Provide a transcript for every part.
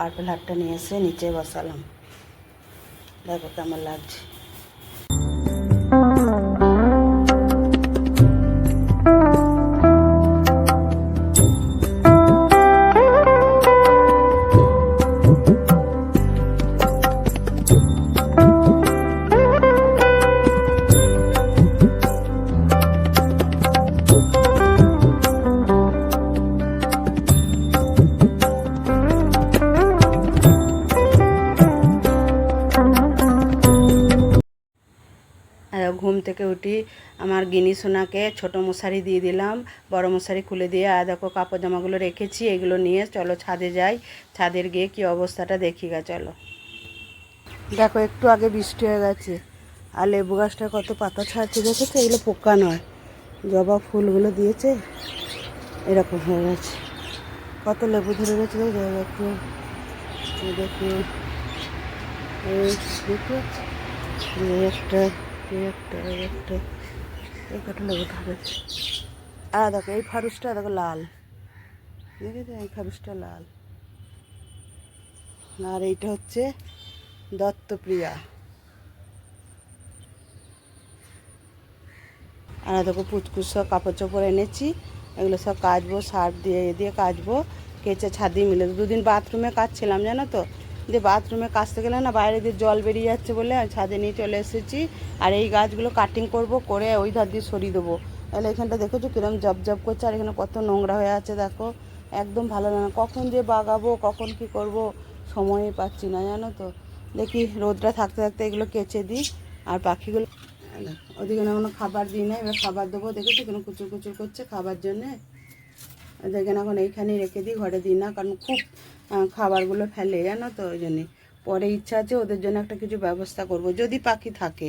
Purple হাটটা নিয়ে এসে নিচে বসালাম। দেখো কেমন লাগছে। থেকে উঠি, আমার গিনি সোনাকে ছোটো মশারি দিয়ে দিলাম, বড় মশারি খুলে দিয়ে আর দেখো কাপড় জামাগুলো রেখেছি, এগুলো নিয়ে চলো ছাদে যাই। ছাদের গিয়ে কি অবস্থাটা দেখি গা, চলো। দেখো, একটু আগে বৃষ্টি হয়ে গেছে, আর লেবু গাছটা কত পাতা ছাড়ছে দেখেছ? এগুলো পোকা নয়, জবা ফুলগুলো দিয়েছে, এরকম হয়ে গেছে। কত লেবু ধরে গেছে দেখো দেখো দেখো একটা একটা একটা। এই আর দেখো, এই ফারুসটা, দেখো, লাল। দেখেছ এই ফারুসটা লাল। আর এইটা হচ্ছে দত্তপ্রিয়া। আর দেখো পুচকুচ সব কাপড় চোপড় এনেছি। এগুলো সব কাচবো, সার্ফ দিয়ে দিয়ে কাচবো, কেচে ছাদি মিলে দুদিন বাথরুমে কাচছিলাম জানো তো? দিয়ে বাথরুমে কাচতে গেলে না বাইরে দিয়ে জল বেরিয়ে যাচ্ছে বলে ছাদে নিয়ে চলে এসেছি। আর এই গাছগুলো কাটিং করব, করে ওই ধার দিয়ে সরিয়ে দেবো। তাহলে এখানটা দেখেছ কিরম জব জব করছে, আর এখানে কত নোংরা হয়ে আছে দেখো। একদম ভালো লাগে না। কখন যে বাগাবো, কখন কি করব সময়ই পাচ্ছি না, জানো তো। দেখি রোদটা থাকতে থাকতে এগুলো কেচে দিই। আর পাখিগুলো ওদিকে না কোনো খাবার দিই না, এবার খাবার দেবো। দেখেছ কেন কুচুর কুচুর করছে খাবার জন্যে? দেখেন এখন এইখানেই রেখে দিই, ঘরে দিই না, কারণ খুব খাবারগুলো ফেলে, জানো তো, ওই জন্যে। পরে ইচ্ছা আছে ওদের জন্য একটা কিছু ব্যবস্থা করব, যদি পাখি থাকে।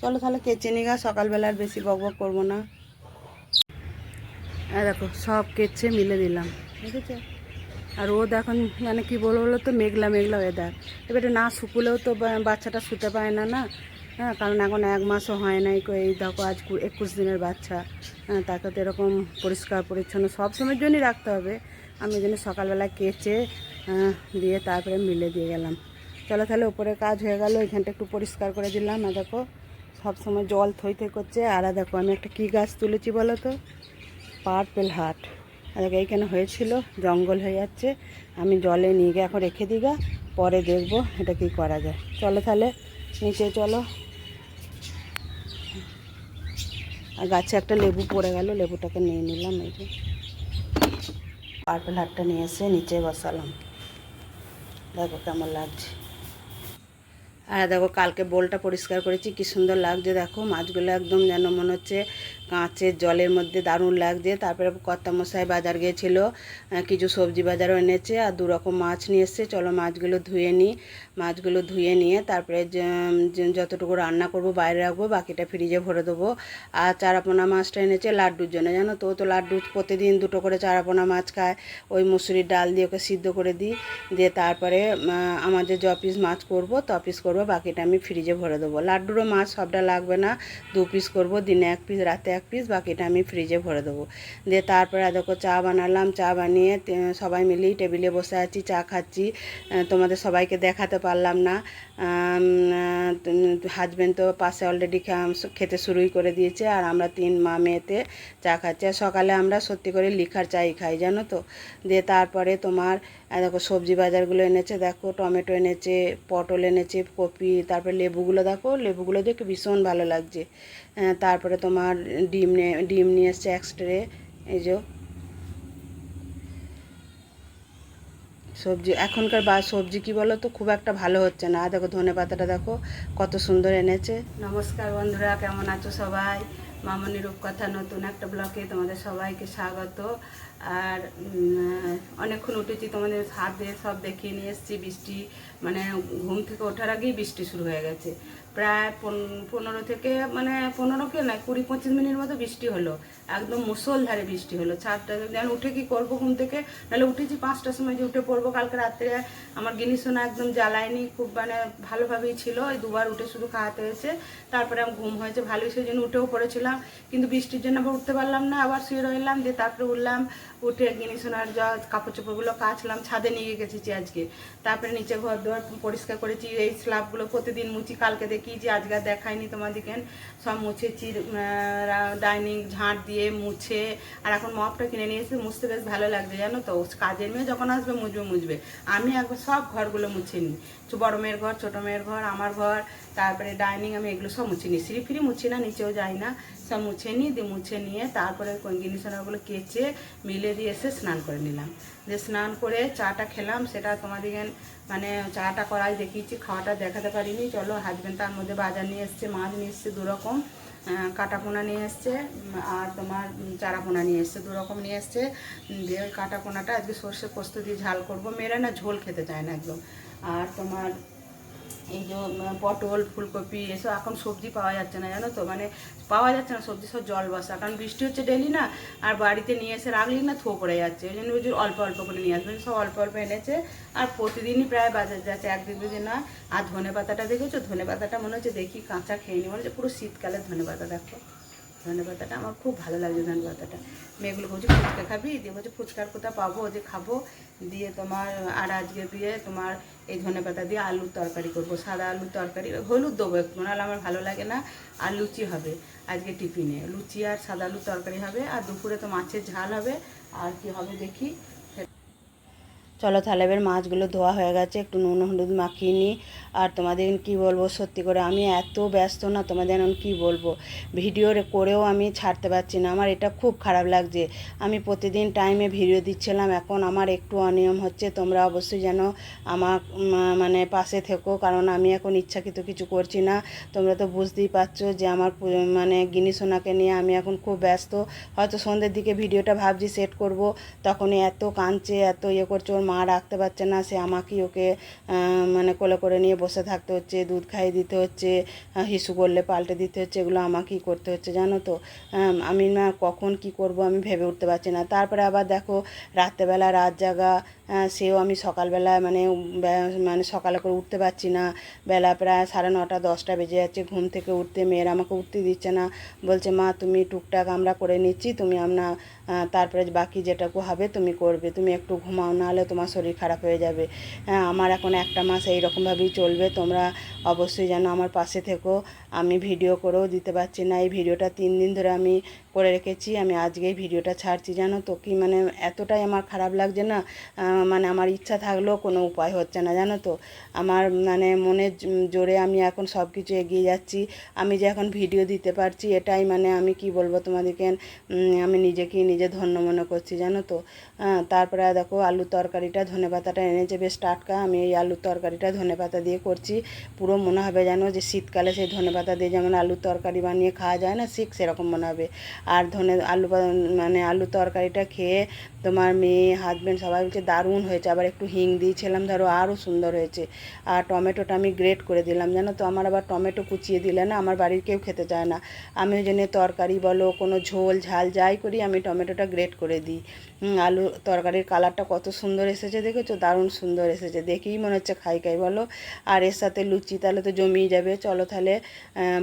চলো তাহলে কেচে নিগা সকালবেলা আর বেশি বক বক করব না। আর দেখো, সব কেচে মিলে দিলাম দেখেছ? আর ও এখন মানে কি বলব বলো তো, মেঘলা মেঘলা ওয়েদার এবারে না শুকুলেও তো বাচ্চাটা শুতে পায় না না? হ্যাঁ কারণ এখন এক মাসও হয় নাই এই দেখো আজ একুশ দিনের বাচ্চা। হ্যাঁ তাকে তো এরকম পরিষ্কার, পরিচ্ছন্ন সব সময়ের জন্যই রাখতে হবে। আমি জন্য সকালবেলা কেচে দিয়ে তারপরে মিলে দিয়ে গেলাম। চলো তাহলে উপরে কাজ হয়ে গেল, এখানটা একটু পরিষ্কার করে দিলাম। আর দেখো, সব সময় জল থই থই করছে। আর দেখো, আমি একটা কী গাছ তুলেছি বলো তো? পার্পেল হাট। আর দেখো, এইখানে হয়েছিল, জঙ্গল হয়ে যাচ্ছে। আমি জলে নিয়ে গিয়ে এখন রেখে দিগা পরে দেখব এটা কি করা যায়। চলো তাহলে, নিচে চলো। আর গাছে একটা লেবু পড়ে গেল, লেবুটাকে নিয়ে নিলাম এই যে। পার্পেল হাটটা নিয়ে এসে নিচে বসালাম। দেখো কেমন লাগছে। আর দেখো, কালকে বোলটা পরিষ্কার করেছি, কি সুন্দর লাগছে। দেখো, মাছগুলো একদম যেন মনে হচ্ছে কাঁচের জলের মধ্যে দারুণ লাগছে। তারপরে কর্তামশাই বাজার গিয়েছিল কিছু সবজি বাজারও এনেছে আর দু রকম মাছ নিয়ে এসছে। চলো মাছগুলো ধুয়ে নিই। মাছগুলো ধুয়ে নিয়ে তারপরে যতটুকু রান্না করব বাইরে রাখব, বাকিটা ফ্রিজে ভরে দেবো। আর চারাপোনা মাছটা এনেছে লাড্ডুর জন্য। জানো তো তো লাড্ডু প্রতিদিন দুটো করে চারাপোনা মাছ খায়। ওই মুসুরির ডাল দিয়ে ওকে সিদ্ধ করে দিই। দিয়ে তারপরে আমাদের য পিস মাছ করব ত পিস করব, বাকিটা আমি ফ্রিজে ভরে দেবো। লাড্ডুরও মাছ সবটা লাগবে না। দু পিস করব, দিনে এক পিস, রাতে এক পিস বাকিটা আমি ফ্রিজে ভরে দেবো। দিয়ে তারপরে দেখো চা বানালাম, চা বানিয়ে সবাই মিলেই টেবিলে বসে আছি, চা খাচ্ছি। তোমাদের সবাইকে দেখাতে পারলাম না। হাজব্যান্ড তো পাশে অলরেডি খেতে শুরুই করে দিয়েছে, আর আমরা তিন মা মেয়েতে চা খাচ্ছি। আর সকালে আমরা সত্যি করে লিখার চাই খাই, জানো তো? দিয়ে তারপরে তোমার আহ, দেখো সবজি বাজারগুলো এনেছে দেখো টমেটো এনেছে পটল এনেছে কপি তারপরে লেবুগুলো দেখো লেবুগুলো দেখে ভীষণ ভালো লাগছে। তারপরে তোমার ডিম ডিম নিয়ে এসছে এক্সট্রে এই যে সবজি এখনকার বা সবজি কি বলো তো খুব একটা ভালো হচ্ছে না। আর দেখো ধনে পাতাটা দেখো কত সুন্দর এনেছে। নমস্কার বন্ধুরা কেমন আছো সবাই? মামনি রূপকথা নতুন একটা ব্লকে তোমাদের সবাইকে স্বাগত। আর অনেকক্ষণ উঠেছি, তোমাদের হাত সব দেখিয়ে নিয়ে এসেছি বৃষ্টি মানে ঘুম থেকে ওঠার আগেই বৃষ্টি শুরু হয়ে গেছে। প্রায় পন- পনেরো থেকে মানে পনেরো কে না কুড়ি পঁচিশ মিনিট মতো বৃষ্টি হলো। একদম মুসলধারে বৃষ্টি হলো। ছাদটা যেন উঠে কি করব ঘুম থেকে? নাহলে উঠেছি পাঁচটার সময় যে উঠে পড়ব। কালকে রাত্রে আমার গিনিসোনা একদম জ্বালায়নি, খুব মানে ভালোভাবেই ছিল। ওই দুবার উঠে শুধু খাওয়াতে হয়েছে। তারপরে আমি ঘুম হয়েছে ভালোই সেই জন্য উঠেও পড়েছিলাম। কিন্তু বৃষ্টির জন্য আবার উঠতে পারলাম না। আবার শুয়ে রইলাম, দিয়ে তারপরে উঠলাম। উঠে গিনিসোনার যা কাপড় চোপড়গুলো কাচলাম, ছাদে নিয়ে গেছি আজকে। তারপরে নিচে ঘর দুয়ার পরিষ্কার করেছি, এই স্ল্যাবগুলো প্রতিদিন মুছি, কালকে দেখি যে আজকে দেখায়নি তোমাদেরকে? সব মুছেছি ডাইনিং, ঝাঁট দিয়ে মুছে, আর এখন মপটা কিনে নিয়ে এসে মুছতে বেশ ভালো লাগছে, জানো তো? কাজের মেয়ে যখন আসবে, মুছবে মুছবে। আমি একবার সব ঘরগুলো মুছে নিই। বড় মেয়ের ঘর, ছোটো মেয়ের ঘর, আমার ঘর তারপরে ডাইনিং আমি এগুলো সব মুছে নিই। সিঁড়ি ফিরি মুছি না নিচেও যাই না। সব মুছে নিই দিয়ে মুছে নিয়ে তারপরে জিনিসগুলো কেচে মিলে দিয়ে এসে স্নান করে নিলাম। দিয়ে স্নান করে চাটা খেলাম সেটা তোমাদেরকে মানে চাটা করাই দেখিয়েছি খাওয়াটা দেখাতে পারিনি। চলো হাজব্যান্ড তার মধ্যে বাজার নিয়ে এসছে মাছ নিয়ে এসছে দুরকম আহ, কাটা পোনা নিয়ে এসছে আর তোমার উম, চারা পোনা নিয়ে এসছে দুরকম নিয়ে এসছে। দিয়ে ওই কাটা পোনাটা আজকে সর্ষে পোস্ত দিয়ে ঝাল করব। মেয়েরা না ঝোল খেতে চায় না একদম। আর তোমার এই যে পটল, ফুলকপি, এসব এখন সবজি পাওয়া যাচ্ছে না, জানো তো? মানে পাওয়া যাচ্ছে না সবজি, সব জল বসা কারণ বৃষ্টি হচ্ছে ডেলি না, আর বাড়িতে নিয়ে এসে রাখলি না থো পড়ে যাচ্ছে। ওই জন্য ওই অল্প অল্প করে নিয়ে আসবেন সব অল্প অল্প এনেছে, আর প্রতিদিনই প্রায় বাজার যাচ্ছে। এক একদিন দুদিন না। আর ধনে পাতাটা দেখেছ? ধনে পাতাটা মনে হচ্ছে দেখি কাঁচা খেয়ে নি মনে হচ্ছে পুরো শীতকালের ধনে পাতা দেখো। ধনে পাতাটা আমার খুব ভালো লাগছে ধনে পাতাটা। মেয়েগুলো বলছে, ফুচকা খাবি? দিয়ে বলছে, ফুচকার কোথা পাবো? যে খাব। দিয়ে তোমার, আর আজকে দিয়ে তোমার এই ধনে পাতা দিয়ে আলুর তরকারি করব। সাদা আলুর তরকারি, হলুদ দেবো একটু, নাহলে আমার ভালো লাগে না। আর লুচি হবে আজকে টিফিনে। লুচি আর সাদা আলুর তরকারি হবে, আর দুপুরে তো মাছের ঝাল হবে। আর কি হবে দেখি। চলো তাহলে এবার মাছগুলো ধোয়া হয়ে গেছে, একটু নুন হলুদ মাখিয়ে নিই। আর তোমাদের কি বলব, সত্যি করে আমি এত ব্যস্ত না, তোমাদের এখন কী বলব? ভিডিও করেও আমি ছাড়তে পারছি না। আমার এটা খুব খারাপ লাগছে। আমি প্রতিদিন টাইমে ভিডিও দিচ্ছিলাম, এখন আমার একটু অনিয়ম হচ্ছে। তোমরা অবশ্যই যেন আমার মানে পাশে থেকো, কারণ আমি এখন ইচ্ছাকৃত কিছু করছি না। তোমরা তো বুঝতেই পারছ যে আমার মানে গিনি সোনাকে নিয়ে আমি এখন খুব ব্যস্ত। হয়তো সন্ধ্যের দিকে ভিডিওটা ভাবছি সেট করব, তখনই এত কাঁদছে, এত ইয়ে করছে মা রাখতে পারছে না, সে আমাকেই ওকে মানে কোলে করে নিয়ে বসে থাকতে হচ্ছে, দুধ খাইয়ে দিতে হচ্ছে হিসু করলে পাল্টে দিতে হচ্ছে, এগুলো আমাকেই করতে হচ্ছে, জানো তো? আমি না কখন কি করব আমি ভেবে উঠতে পারছি না। তারপরে আবার দেখো, রাত্রেবেলা রাত জাগা সেও আমি সকালবেলা মানে মানে সকালে করে উঠতে পারছি না। বেলা প্রায় সাড়ে নটা, দশটা বেজে যাচ্ছে ঘুম থেকে উঠতে। মেয়েরা আমাকে উঠতে দিচ্ছে না। বলছে, মা, তুমি টুকটাক আমরা করে নিচ্ছি, তুমি আমরা তারপরে বাকি যেটাকু হবে তুমি করবে। তুমি একটু ঘুমাও, নাহলে তোমার শরীর খারাপ হয়ে যাবে। হ্যাঁ আমার এখন একটা মাস এই রকমভাবেই চলবে। তোমরা অবশ্যই যেন আমার পাশে থেকো। আমি ভিডিও করেও দিতে পারছি না। এই ভিডিওটা তিন দিন ধরে আমি করে রেখেছি। আমি আজকেই ভিডিওটা ছাড়ছি। জানো তো কি মানে এতটাই আমার খারাপ লাগছে না। মানে আমার ইচ্ছা থাকলেও কোনো উপায় হচ্ছে না, জানো তো? আমার মানে মনের জোরে আমি এখন সব কিছু এগিয়ে যাচ্ছি। আমি যে এখন ভিডিও দিতে পারছি, এটাই মানে আমি কি বলব তোমাদেরকে? আমি নিজেকেই নিজে ধন্য মনে করছি, জানো তো? তারপরে দেখো আলুর তরকারিটা, ধনে পাতাটা এনেছে, বেশ টাটকা। আমি এই আলুর তরকারিটা ধনে পাতা দিয়ে করছি। পুরো মনে হবে যেন যে শীতকালে সেই ধনে পাতা দিয়ে যেমন আলুর তরকারি বানিয়ে খাওয়া যায় না, ঠিক সেরকম মনে হবে। আর ধনে আলু মানে আলুর তরকারিটা খেয়ে তোমার মেয়ে হাজব্যান্ড সবাই বলছে, দারুণ হয়েছে। আবার একটু হিং দিয়েছিলাম, ধরো আরও সুন্দর হয়েছে। আর টমেটোটা আমি গ্রেট করে দিলাম। জানো তো, আমার আবার টমেটো কুচিয়ে দিলে না, আমার বাড়ির কেউ খেতে চায় না। আমি ওই জন্য তরকারি বলো, কোনো ঝোল, ঝাল, যাই করি, আমি টমেটোটা গ্রেট করে দিই। আলু তরকারির কালারটা কত সুন্দর এসেছে, দেখেছ? দারুণ সুন্দর এসেছে। দেখেই মনে হচ্ছে খাই খাই, বলো। আর এর সাথে লুচি তাহলে তো জমিয়ে যাবে। চলো তাহলে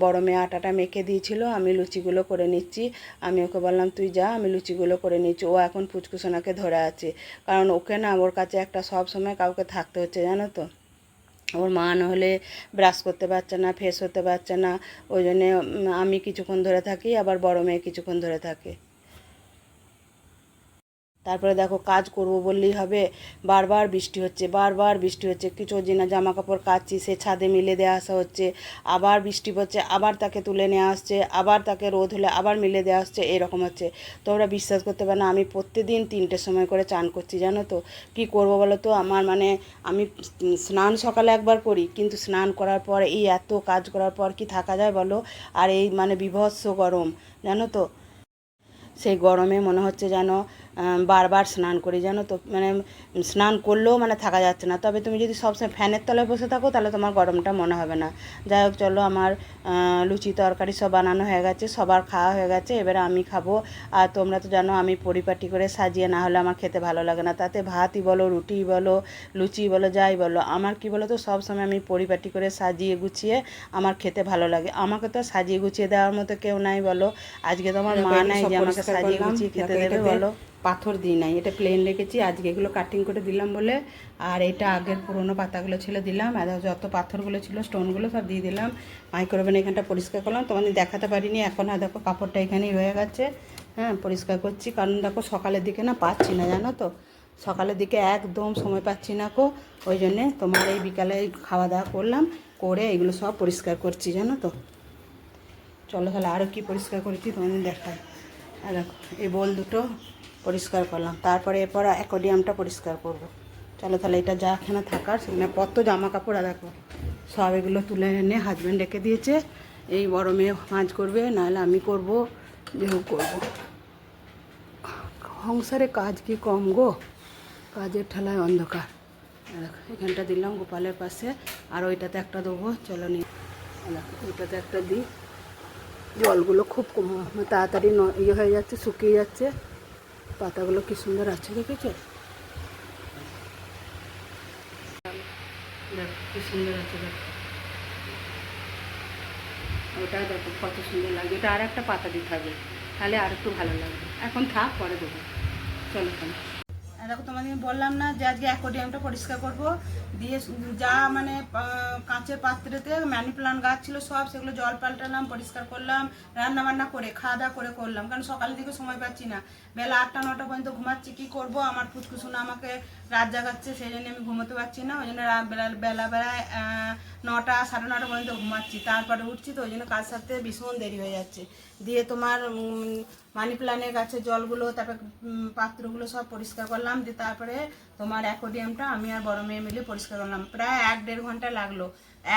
বড় মেয়ে আটাটা মেখে দিয়েছিল, আমি লুচিগুলো করে নিচ্ছি। আমি ওকে বললাম, তুই যা, আমি লুচিগুলো করে নিচ্ছি। ও এখন ফুচকুসোনাকে ধরে আছে। কারণ ওকে না ওর কাছে একটা সব সময় কাউকে থাকতে হচ্ছে, জানো তো? ওর মা নাহলে ব্রাশ করতে পারছে না ফ্রেশ হতে পারছে না। ওই জন্যে আমি কিছুক্ষণ ধরে থাকি, আবার বড় মেয়ে কিছুক্ষণ ধরে থাকে। তারপরে দেখো কাজ করব বললেই হবে। বারবার বৃষ্টি হচ্ছে, বারবার বৃষ্টি হচ্ছে। কিছু না জামা কাপড় কাচ্ছি, সে ছাদে মিলে দেওয়া আসা হচ্ছে। আবার বৃষ্টি পড়ছে, আবার তাকে তুলে নিয়ে আসছে, আবার তাকে রোদ হলে আবার মিলে দেওয়া আসছে, এরকম হচ্ছে। তোমরা বিশ্বাস করতে পারো না, আমি প্রত্যেকদিন তিনটের সময় করে চান করছি, জানো তো। কি করব বলো তো? আমার মানে আমি স্নান সকালে একবার করি, কিন্তু স্নান করার পর, এই এত কাজ করার পর কি থাকা যায় বলো? আর এই মানে বিভৎস গরম, জানো তো? সেই গরমে মনে হচ্ছে যেন বারবার স্নান করি জানো তো? মানে স্নান করলেও মানে থাকা যাচ্ছে না। তবে তুমি যদি সবসময় ফ্যানের তলায় বসে থাকো তাহলে তোমার গরমটা মনে হবে না। যাই হোক চলো আমার লুচি তরকারি সব বানানো হয়ে গেছে সবার খাওয়া হয়ে গেছে এবারে আমি খাব। আর তোমরা তো জানো আমি পরিপাটি করে সাজিয়ে না হলে আমার খেতে ভালো লাগে না। তাতে ভাতই বলো রুটি বলো লুচি বলো যাই বলো আমার কি বলো তো সবসময় আমি পরিপাটি করে সাজিয়ে গুছিয়ে আমার খেতে ভালো লাগে। আমাকে তো সাজিয়ে গুছিয়ে দেওয়ার মতো কেউ নাই বলো। আজকে তো আমার মা নাই যে আমাকে সাজিয়ে গুছিয়ে খেতে দেবে বলো। পাথর দিই নাই, এটা প্লেন রেখেছি। আজকে এগুলো কাটিং করে দিলাম বলে, আর এটা আগের পুরোনো পাতাগুলো ছিল দিলাম, আর যত পাথরগুলো ছিল স্টোনগুলো সব দিয়ে দিলাম। মাইক্রোওভেন এখানটা পরিষ্কার করলাম, তোমাদের দেখাতে পারিনি, এখন আর দেখো কাপড়টা এখানেই রয়ে গেছে। হ্যাঁ পরিষ্কার করছি, কারণ দেখো সকালের দিকে না পাচ্ছি না, জানো তো? সকালের দিকে একদম সময় পাচ্ছি না কো, ওই জন্যে তোমার এই বিকালে খাওয়া দাওয়া করলাম, করে এগুলো সব পরিষ্কার করছি, জানো তো? চলো তাহলে আরও কী পরিষ্কার করেছি তোমাদের দেখাই। আর দেখো, এই বল দুটো পরিষ্কার করলাম। তারপরে এরপর অ্যাকোডিয়ামটা পরিষ্কার করব। চলো তাহলে এটা যা এখানে থাকার, সেখানে কত জামা কাপড় দেখো, সব এগুলো তুলে এনে হাজব্যান্ড রেখে দিয়েছে। এই বড় মেয়ে মাছ করবে, নাহলে আমি করব যেও করব। সংসারে কাজ কি কম গো? কাজের ঠেলায় অন্ধকার। এখানটা দিলাম গোপালের পাশে, আর ওইটাতে একটা দেবো, চলো নি। ওইটাতে একটা দিই। জলগুলো খুব কম, তাড়াতাড়ি ইয়ে হয়ে যাচ্ছে, শুকিয়ে যাচ্ছে। পাতাগুলো কি সুন্দর আছে দেখেছ? দেখো, কি সুন্দর আছে দেখো। ওটা দেখো, কত সুন্দর লাগবে ওটা আর একটা পাতা দিতে হবে। তাহলে আর একটু ভালো লাগবে। এখন থাক, পরে দেবো। চলো আর দেখো তোমাদের বললাম না যে আজকে অ্যাকোডিয়ামটা পরিষ্কার করব। দিয়ে যা মানে কাঁচের পাত্রেতে মানি প্লান্ট গাছ ছিল, সব সেগুলো জল পাল্টালাম, পরিষ্কার করলাম রান্না বান্না করে, খাওয়া দাওয়া করে করলাম। কারণ সকালের দিকে সময় পাচ্ছি না। বেলা আটটা, নটা পর্যন্ত ঘুমাচ্ছি, কী করব? আমার ফুচকুসুনা আমাকে রাত জাগাচ্ছে, সেই জন্য আমি ঘুমোতে পারছি না। ওই জন্য বেলা বেলা বেলায় নটা, সাড়ে নটা পর্যন্ত ঘুমাচ্ছি। তারপরে উঠছি তো, ওই জন্য কাজ সারতে ভীষণ দেরি হয়ে যাচ্ছে। দিয়ে তোমার মানি প্লান্টের গাছের জলগুলো, তারপরে পাত্রগুলো সব পরিষ্কার করলাম, দিয়ে তারপরে তোমার অ্যাকোডিয়ামটা আমি আর বড় মেয়ে মিলে পরিষ্কার করলাম। প্রায় এক দেড় ঘণ্টা লাগল।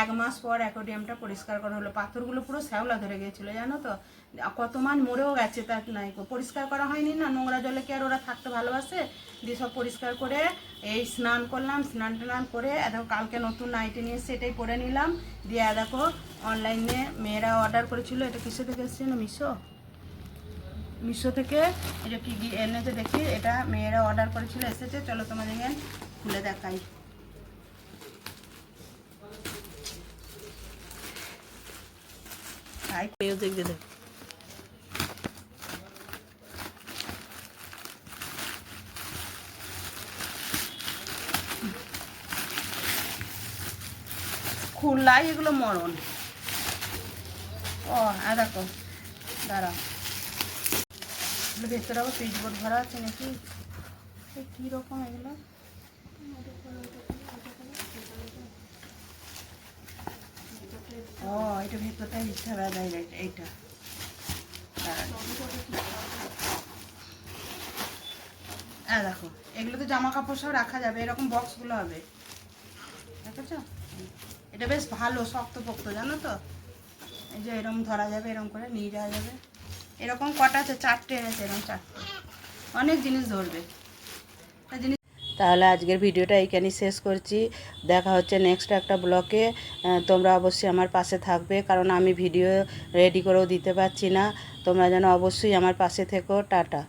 এক মাস পর অ্যাকোডিয়ামটা পরিষ্কার করা হলো। পাথরগুলো পুরো শ্যাওলা ধরে গিয়েছিল, জানো তো? কত মান মরেও গেছে তার নাই। পরিষ্কার করা হয়নি না? নোংরা জলে কি আর ওরা থাকতে ভালোবাসে? দিয়ে সব পরিষ্কার করে এই স্নান করলাম, স্নান টান করে দেখো কালকে নতুন নাইটি নিয়ে সেটাই পরে নিলাম। দিয়ে দেখো অনলাইনে মেয়েরা অর্ডার করেছিল। এটা কিসে থেকে এসছে না মিশো? মিশো থেকে এটা কি এনেছে দেখি, এটা মেয়েরা অর্ডার করেছিল, এসেছে, চলো তোমাদের খুলে দেখাই। খুললাই এগুলো মরণ। ও, আর দেখো, দাঁড়াও। ভেতরে আবার সুইচ বোর্ড ভরা আছে নাকি? কী রকম এগুলো? ও, এটা ভেতরটা ইচ্ছা দেয় এইটা। হ্যাঁ দেখো এগুলো তো জামা কাপড় সব রাখা যাবে, এরকম বক্সগুলো হবে। দেখেছ? এটা বেশ ভালো শক্ত পোক্ত জানো তো? এই যে এরকম ধরা যাবে এরকম করে নিয়ে যাওয়া যাবে। এরকম কটা আছে? চারটে এনেছে, এরকম চারটে। অনেক জিনিস ধরবে। তাহলে আজকের ভিডিওটা এইখানেই শেষ করছি। দেখা হচ্ছে নেক্সট একটা ব্লকে তোমরা অবশ্যই আমার পাশে থাকবে, কারণ আমি ভিডিও রেডি করেও দিতে পারছি না। তোমরা যেন অবশ্যই আমার পাশে থেকো। টাটা।